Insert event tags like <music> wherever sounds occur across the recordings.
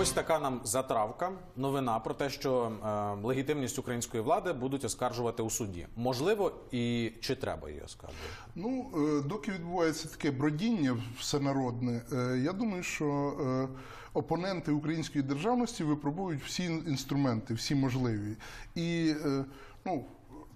Ось така нам затравка. Новина про те, що е, легітимність української влади будуть оскаржувати у суді. Можливо, і чи треба її оскаржувати? Ну, е, доки відбувається таке бродіння всенародне, е, я думаю, що е, опоненти української державності випробують всі інструменти, всі можливі. І е, ну,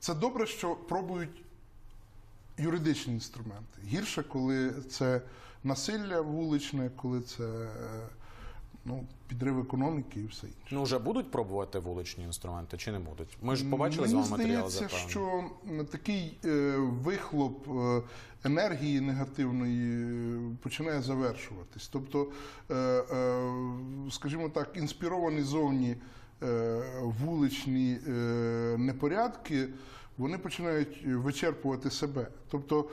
це добре, що пробують юридичні інструменти. Гірше, коли це насилля вуличне, коли це е, ну, підрив економіки і все інше. Ну вже будуть пробувати вуличні інструменти чи не будуть? Ми ж побачили з вами матеріал здається, що такий е, вихлоп е, енергії негативної е, починає завершуватись. Тобто, е, е, скажімо так, інспіровані зовні е, вуличні е, непорядки. Вони починають вичерпувати себе, тобто е,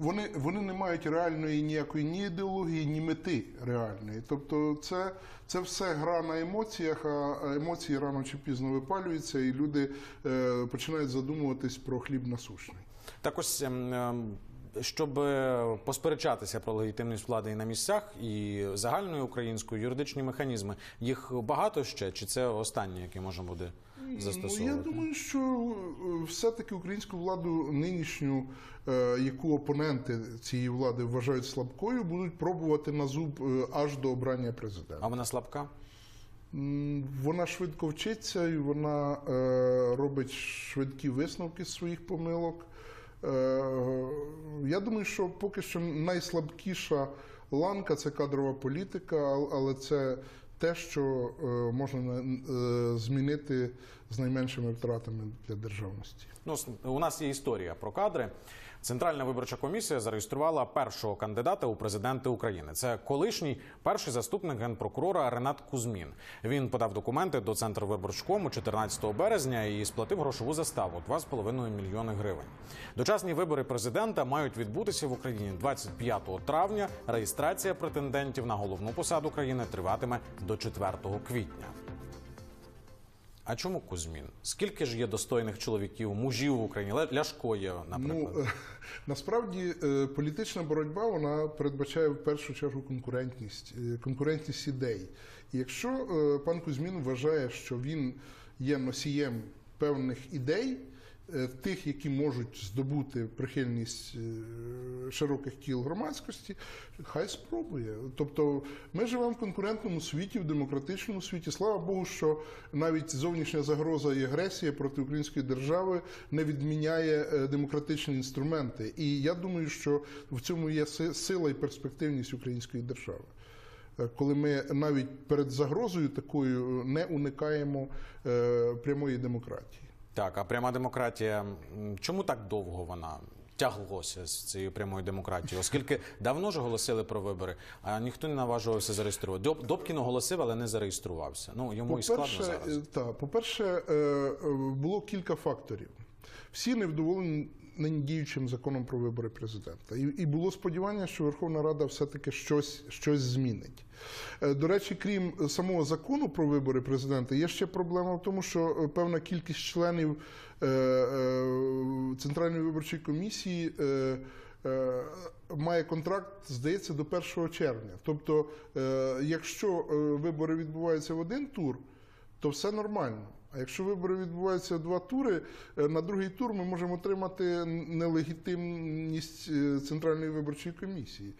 вони, вони не мають реальної ніякої ні ідеології, ні мети реальної. Тобто, це, це все гра на емоціях, а емоції рано чи пізно випалюються, і люди е, починають задумуватись про хліб насущний. Так ось, ем, ем, щоб е, посперечатися про легітимність влади і на місцях, і загальною українською юридичні механізми, їх багато ще, чи це останнє, яке можна буде застосовувати? Ну, я думаю, що е, все-таки українську владу нинішню, е, яку опоненти цієї влади вважають слабкою, будуть пробувати на зуб е, аж до обрання президента. А вона слабка? Вона швидко вчиться і вона робить швидкі висновки з своїх помилок. Я думаю, що поки що найслабкіша ланка це кадрова політика, але це те, що можна змінити з найменшими втратами для державності. Ну, у нас є історія про кадри. Центральна виборча комісія зареєструвала першого кандидата у президенти України. Це колишній перший заступник генпрокурора Ренат Кузьмін. Він подав документи до центру виборчкому 14 березня і сплатив грошову заставу 2,5 мільйони гривень. Дочасні вибори президента мають відбутися в Україні 25 травня. Реєстрація претендентів на головну посаду країни триватиме до 4 квітня. А чому Кузьмін? Скільки ж є достойних чоловіків, мужів в Україні? Ля- Ляшко є, наприклад. Ну <laughs> насправді е, політична боротьба вона передбачає в першу чергу конкурентність, е, конкурентність ідей. І якщо е, пан Кузьмін вважає, що він є носієм певних ідей, тих, які можуть здобути прихильність е, широких кіл громадськості, хай спробує. Тобто ми живемо в конкурентному світі, в демократичному світі. Слава Богу, що навіть зовнішня загроза і агресія проти української держави не відміняє е, демократичні інструменти. І я думаю, що в цьому є сила і перспективність української держави. Е, Коли ми навіть перед загрозою такою не уникаємо е, прямої демократії. Так, а пряма демократія, чому так довго вона тяглося з цією прямою демократією? Оскільки давно ж оголосили про вибори, а ніхто не наважувався зареєструвати. Доб- Добкін оголосив, але не зареєструвався. Ну йому і складно По-перше, зараз. Так, та, по-перше, е, е, було кілька факторів. Всі невдоволені нині діючим законом про вибори президента. І, і було сподівання, що Верховна Рада все-таки щось, щось змінить. Е, До речі, крім самого закону про вибори президента, є ще проблема в тому, що е, певна кількість членів е, Центральної виборчої комісії. Має контракт, здається, до 1 червня. Тобто, якщо вибори відбуваються в один тур, то все нормально. А якщо вибори відбуваються два тури, е, на другий тур ми можемо отримати нелегітимність е, Центральної виборчої комісії.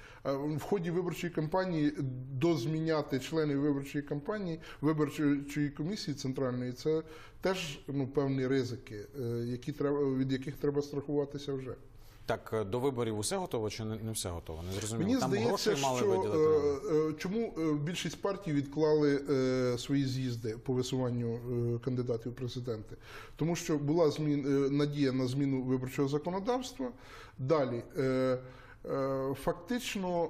В ході виборчої кампанії дозміняти членів виборчої кампанії, виборчої комісії центральної, це теж ну, певні ризики, е, які треба, від яких треба страхуватися вже. Так е, до виборів усе готово чи не, не все готово? Не зрозуміло. Мені Там здається, грошей мали що виділити. е, е, чому більшість партій відклали е, свої з'їзди по висуванню е, кандидатів в президенти, тому що була змін е, надія на зміну виборчого законодавства. Далі е, е, фактично.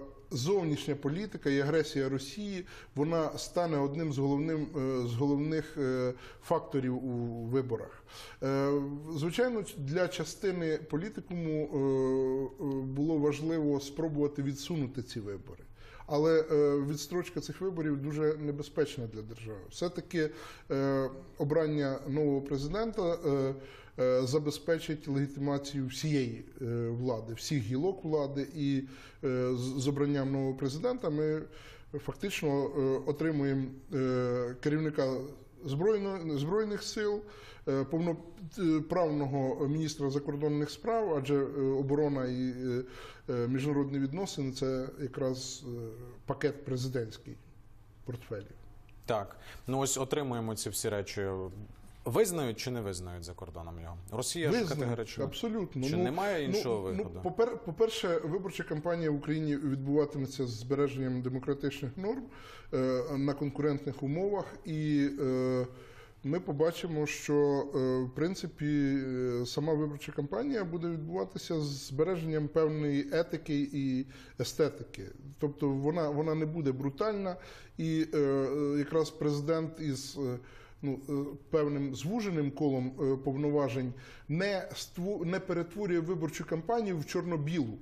Е, Зовнішня політика і агресія Росії вона стане одним з головним е, з головних е, факторів у виборах. Е, Звичайно, для частини політикуму було важливо спробувати відсунути ці вибори. Але відстрочка цих виборів дуже небезпечна для держави. Все-таки е, обрання нового президента забезпечить легітимацію всієї е, влади, всіх гілок влади, і е, з обранням нового президента ми фактично е, отримуємо е, керівника збройно, збройних сил, е, повноправного міністра закордонних справ, адже е, оборона і е, е, міжнародні відносини це якраз е, пакет президентський портфелів. Так, ну ось отримуємо ці всі речі. Визнають чи не визнають за кордоном його? Росія ж категорично. абсолютно. Чи немає іншого ну, виходу? Ну, попер, по-перше, виборча кампанія в Україні відбуватиметься з збереженням демократичних норм е, на конкурентних умовах, і е, ми побачимо, що е, в принципі е, сама виборча кампанія буде відбуватися з збереженням певної етики і естетики. Тобто вона, вона не буде брутальна, і е, е, якраз президент із. е, ну, е, певним звуженим колом е, повноважень не не перетворює виборчу кампанію в чорно-білу.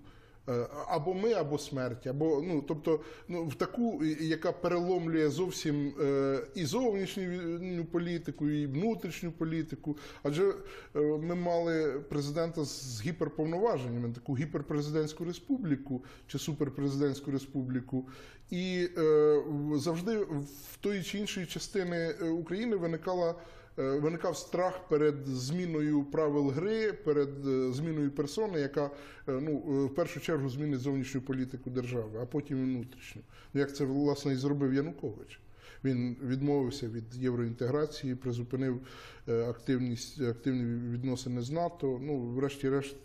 Е, Або ми, або смерть, або ну тобто, ну в таку, яка переломлює зовсім е, і зовнішню політику, і внутрішню політику. Адже е, ми мали президента з гіперповноваженнями, таку гіперпрезидентську республіку чи суперпрезидентську республіку. І е, завжди в тої чи іншої частини е, України виникала. Е, Виникав страх перед зміною правил гри, перед е, зміною персони, яка е, ну в першу чергу змінить зовнішню політику держави, а потім і внутрішню. Ну, Як це власне і зробив Янукович. Він відмовився від євроінтеграції, призупинив активність активні відносини з НАТО. Ну, врешті-решт,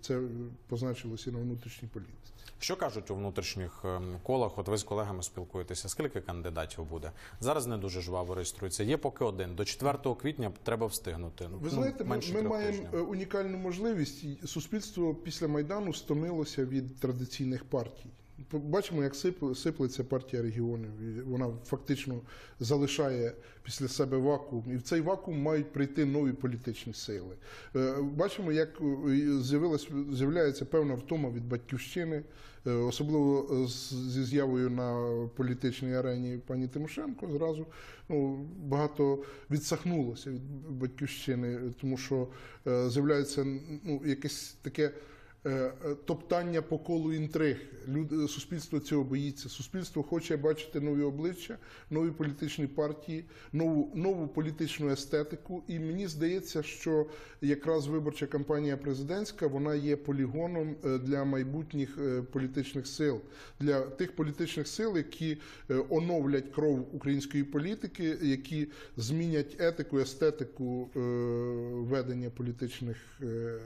це позначилося на внутрішній політиці. Що кажуть у внутрішніх ем, колах? От ви з колегами спілкуєтеся. Скільки кандидатів буде? Зараз не дуже жваво реєструється. Є поки один. До 4 квітня треба встигнути. Ви Ну, знаєте, ми, ми маємо тижнів. е, унікальну можливість. Суспільство після майдану стомилося від традиційних партій. Бачимо, як сиплеться партія регіонів. І Вона фактично залишає після себе вакуум, і в цей вакуум мають прийти нові політичні сили. Е, Бачимо, як е, з'являється певна втома від батьківщини, е, особливо зі з'явою на політичній арені пані Тимошенко. Зразу ну, багато відсахнулося від батьківщини, тому що з'являється ну, якесь таке. Е, е, Топтання по колу інтриг. Люд, суспільство цього боїться. Суспільство хоче бачити нові обличчя, нові політичні партії, нову, нову політичну естетику. І мені здається, що якраз виборча кампанія президентська вона є полігоном е, для майбутніх е, політичних сил, для тих політичних сил, які е, оновлять кров української політики, які змінять етику, естетику е, ведення політичних е,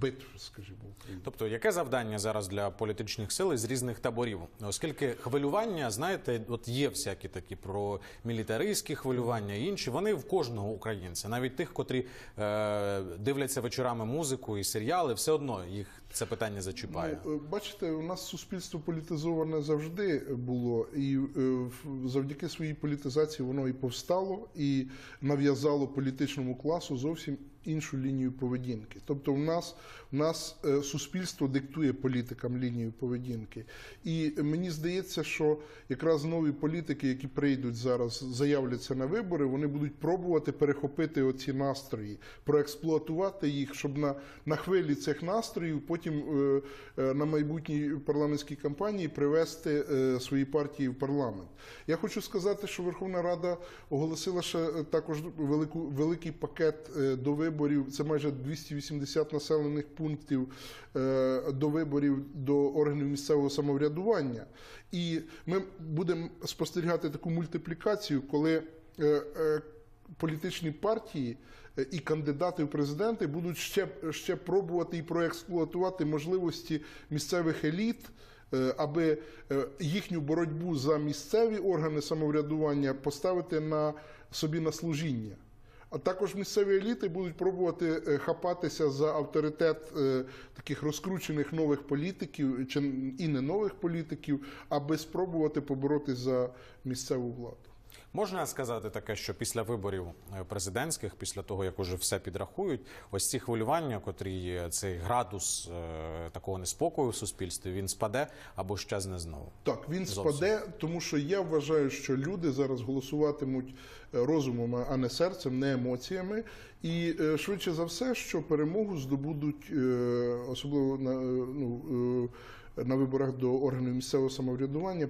битв, скажімо. Тобто, яке завдання зараз для політичних сил із різних таборів? Оскільки хвилювання, знаєте, от є всякі такі про мілітаристські хвилювання і інші. Вони в кожного українця, навіть тих, котрі е, дивляться вечорами музику і серіали, все одно їх це питання зачіпає. Ну, е, бачите, у нас суспільство політизоване завжди було, і е, завдяки своїй політизації воно і повстало, і нав'язало політичному класу зовсім іншу лінію поведінки. Тобто, в нас, в нас е, суспільство диктує політикам лінію поведінки. І мені здається, що якраз нові політики, які прийдуть зараз, заявляться на вибори, вони будуть пробувати перехопити оці настрої, проексплуатувати їх, щоб на, на хвилі цих настроїв потім е, е, на майбутній парламентській кампанії привести е, свої партії в парламент. Я хочу сказати, що Верховна Рада оголосила ще е, також велику, великий пакет е, до виборів. Це майже 280 населених пунктів е, до виборів до органів місцевого самоврядування. І ми будемо спостерігати таку мультиплікацію, коли е, е, політичні партії і кандидати в президенти будуть ще, ще пробувати і проексплуатувати можливості місцевих еліт, аби їхню боротьбу за місцеві органи самоврядування поставити на собі на служіння. А також місцеві еліти будуть пробувати е, хапатися за авторитет е, таких розкручених нових політиків чи і не нових політиків, аби спробувати поборотися за місцеву владу. Можна сказати таке, що після виборів е, президентських, після того як уже все підрахують, ось ці хвилювання, котрі цей градус е, такого неспокою в суспільстві, він спаде або щезне знову. Так, він Зовсім. спаде, тому що я вважаю, що люди зараз голосуватимуть е, розумом, а не серцем, не емоціями. І швидше за все, що перемогу здобудуть, особливо на, ну, на виборах до органів місцевого самоврядування,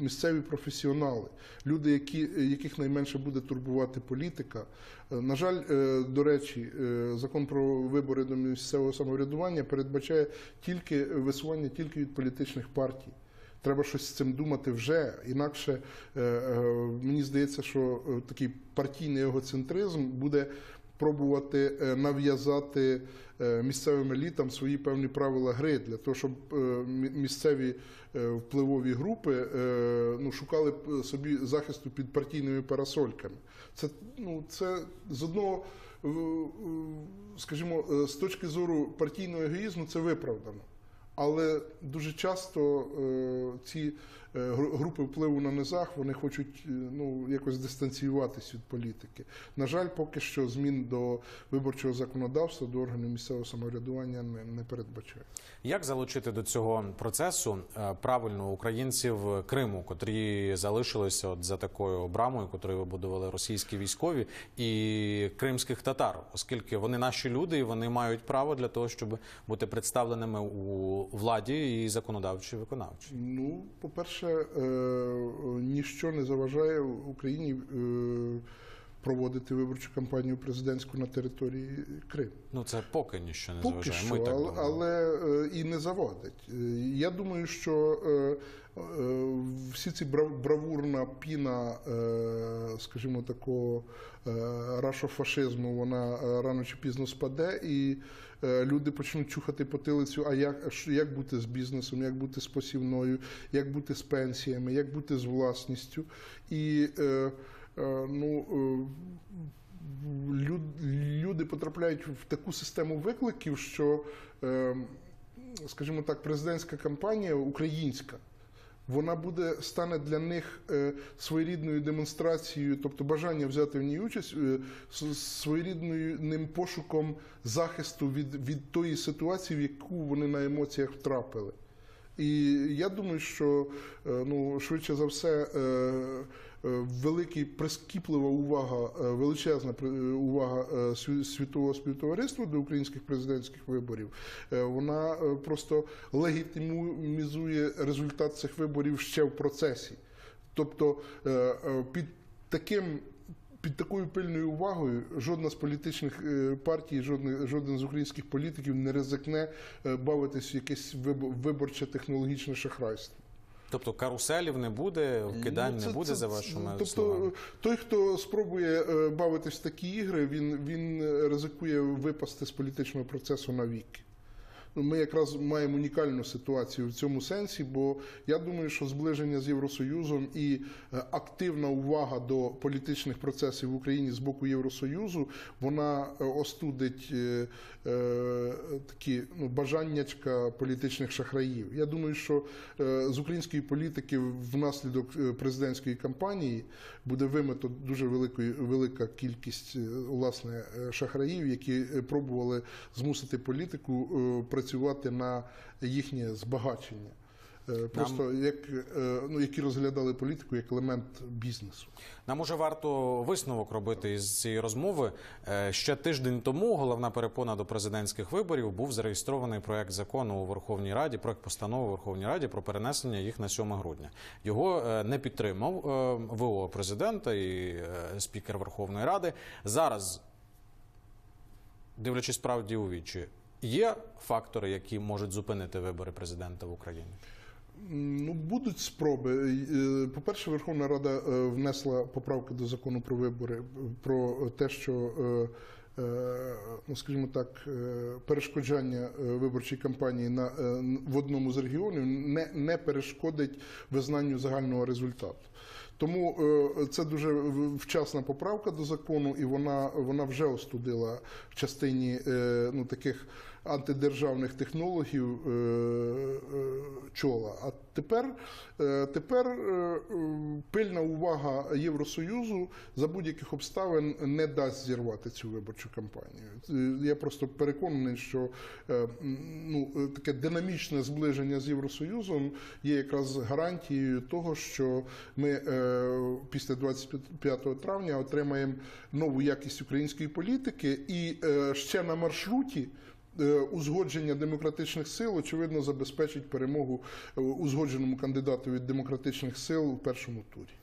місцеві професіонали, люди, які, яких найменше буде турбувати політика. Е, На жаль, е, до речі, е, закон про вибори до місцевого самоврядування передбачає тільки висування тільки від політичних партій. Треба щось з цим думати вже. Інакше мені здається, що такий партійний егоцентризм буде пробувати е, нав'язати е, місцевим елітам свої певні правила гри для того, щоб е, місцеві впливові групи ну, шукали собі захисту під партійними парасольками. Це, ну, це з одного, скажімо, з точки зору партійного егоїзму, це виправдано. Але дуже часто е, ці групи впливу на низах вони хочуть е, ну, якось дистанціюватись від політики. На жаль, поки що змін до виборчого законодавства, до органів місцевого самоврядування не, не передбачає. Як залучити до цього процесу е, правильно українців Криму, котрі залишилися от за такою обрамою, котру вибудували російські військові, і кримських татар, оскільки вони наші люди, і вони мають право для того, щоб бути представленими у владі і законодавчій, і виконавчій. Ну, по-перше, е, ніщо не заважає Україні е, проводити виборчу кампанію президентську на території Криму. Ну це поки ніщо не Поки заважає. що, Ми так але, але е, і не завадить. Е, Я думаю, що е, всі ці брав- бравурна піна, скажімо, такого рашофашизму, вона рано чи пізно спаде, і люди почнуть чухати потилицю, а як, як бути з бізнесом, як бути з посівною, як бути з пенсіями, як бути з власністю. І ну, е, люд- люди потрапляють в таку систему викликів, що, е, скажімо так, президентська кампанія українська. Вона буде стане для них е, своєрідною демонстрацією, тобто бажання взяти в ній участь е, с- своєрідним пошуком захисту від, від тої ситуації, в яку вони на емоціях втрапили. І я думаю, що е, ну, швидше за все е, е, великий прискіплива увага, е, величезна е, увага е, світового співтовариства до українських президентських виборів, е, вона е, просто легітимізує результат цих виборів ще в процесі. Тобто е, е, під таким. Під такою пильною увагою жодна з політичних е, партій, жоден, жоден з українських політиків не ризикне е, бавитись в якесь вибо- виборче технологічне шахрайство. Тобто каруселів не буде, вкидань Ну, не буде це- за вашими тобто, словами. той, хто спробує е, бавитись в такі ігри, він, він ризикує випасти з політичного процесу навіки. Ну, Ми якраз маємо унікальну ситуацію в цьому сенсі, бо я думаю, що зближення з Євросоюзом і е, активна увага до політичних процесів в Україні з боку Євросоюзу, вона е, остудить е, такі ну, бажаннячка політичних шахраїв. Я думаю, що з української політики внаслідок президентської кампанії буде вимито дуже великої, велика кількість власне шахраїв, які пробували змусити політику е, працювати на їхнє збагачення. Е, Просто як е, ну які розглядали політику як елемент бізнесу. Нам уже варто висновок робити із цієї розмови. Е, Ще тиждень тому головна перепона до президентських виборів був зареєстрований проект закону у Верховній Раді, проект постанови у Верховній Раді про перенесення їх на 7 грудня. Його не підтримав ВО президента і спікер Верховної Ради. Зараз, дивлячись справді у вічі, є фактори, які можуть зупинити вибори президента в Україні. Ну, будуть спроби. Е, По-перше, Верховна Рада е, внесла поправки до закону про вибори про те, що, е, ну, скажімо так, е, перешкоджання е, виборчої кампанії на, е, в одному з регіонів не, не перешкодить визнанню загального результату. Тому е, це дуже вчасна поправка до закону, і вона, вона вже остудила в частині е, ну, таких антидержавних технологів е, е, чола. А тепер, е, тепер пильна увага Євросоюзу за будь-яких обставин не дасть зірвати цю виборчу кампанію. Я просто переконаний, що ну, таке динамічне зближення з Євросоюзом є якраз гарантією того, що ми після 25 травня отримаємо нову якість української політики і ще на маршруті. Е, Узгодження демократичних сил очевидно забезпечить перемогу е, узгодженому кандидату від демократичних сил у першому турі.